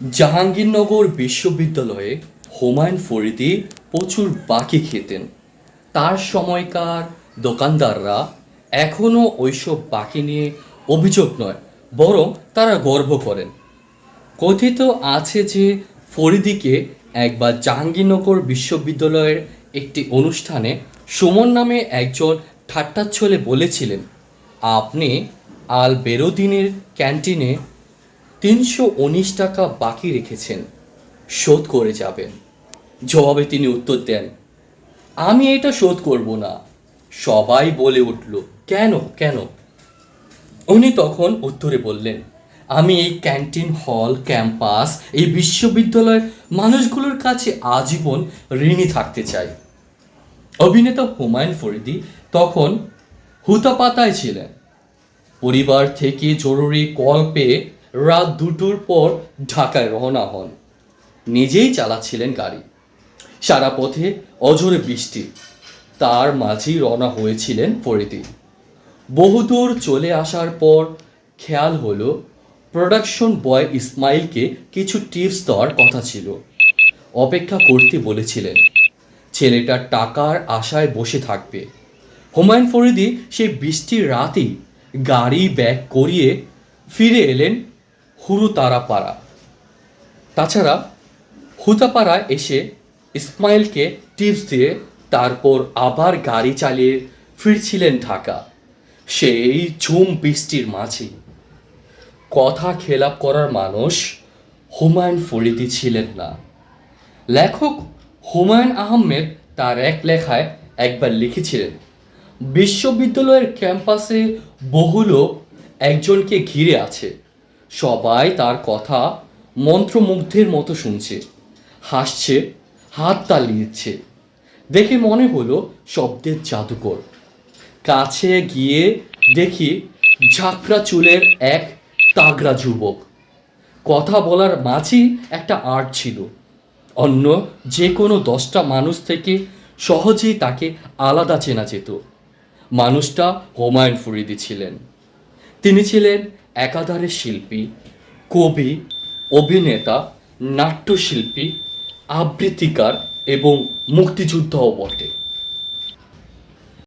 জাহাঙ্গীরনগর বিশ্ববিদ্যালয়ে হুমায়ুন ফরিদি প্রচুর বাকি খেতেন। তার সময়কার দোকানদাররা এখনও ওইসব বাকি নিয়ে অভিযোগ নয়, বরং তারা গর্ব করেন। কথিত আছে যে ফরিদিকে একবার জাহাঙ্গীরনগর বিশ্ববিদ্যালয়ের একটি অনুষ্ঠানে সুমন নামে একজন ঠাট্টাচ্ছলে বলেছিলেন, আপনি আল বেরোদিনের ক্যান্টিনে তিনশো উনিশ টাকা বাকি রেখেছেন। শোধ করে যাবেন। জবাবে তিনি উত্তর দেন, আমি এটা শোধ করব না। সবাই বলে উঠল, কেন কেন? উনি তখন উত্তরে বললেন, আমি এই ক্যান্টিন হল, ক্যাম্পাস, এই বিশ্ববিদ্যালয়ের মানুষগুলোর কাছে আজীবন ঋণী থাকতে চাই। অভিনেতা হুমায়ুন ফরিদি তখন হুতাপাতায় ছিলেন। পরিবার থেকে জরুরি কল পেয়ে রাত দুটোর পর ঢাকায় রওনা হন। নিজেই চালাচ্ছিলেন গাড়ি। সারা পথে অজরে বৃষ্টি। তার মাঝেই রওনা হয়েছিলেন ফরিদি। বহুদূর চলে আসার পর খেয়াল হলো, প্রোডাকশন বয় ইসমাইলকে কিছু টিপস দেওয়ার কথা ছিল। অপেক্ষা করতে বলেছিলেন, ছেলেটা টাকার আশায় বসে থাকবে। হুমায়ুন ফরিদি সেই বৃষ্টির রাতেই গাড়ি ব্যাক করিয়ে ফিরে এলেন হুরুতারাপাড়া। তাছাড়া হুতাপাড়া এসে ইসমাইলকে টিপস দিয়ে তারপর আবার গাড়ি চালিয়ে ফিরছিলেন ঢাকা। সেই ঝুম বৃষ্টির মাঝে। কথা খেলাপ করার মানুষ হুমায়ুন ফরিদি ছিলেন না। লেখক হুমায়ুন আহমেদ তার এক লেখায় একবার লিখেছিলেন, বিশ্ববিদ্যালয়ের ক্যাম্পাসে বহু লোক একজনকে ঘিরে আছে। সবাই তার কথা মন্ত্রমুগ্ধের মতো শুনছে। হাসছে, হাত তালি দিচ্ছে দেখে মনে হলো শব্দের জাদুকর। কাছে গিয়ে দেখি ঝাঁকড়া চুলের এক তাগড়া যুবক। কথা বলার মাঝেই একটা আর্ট ছিল। অন্য যে কোনো দশটা মানুষ থেকে সহজেই তাকে আলাদা চেনা যেত। মানুষটা হুমায়ুন ফরিদি ছিলেন। তিনি ছিলেন একাধারে শিল্পী কবি অভিনেতা নাট্যশিল্পী আবৃত্তিকার এবং মুক্তিযোদ্ধাও বটে।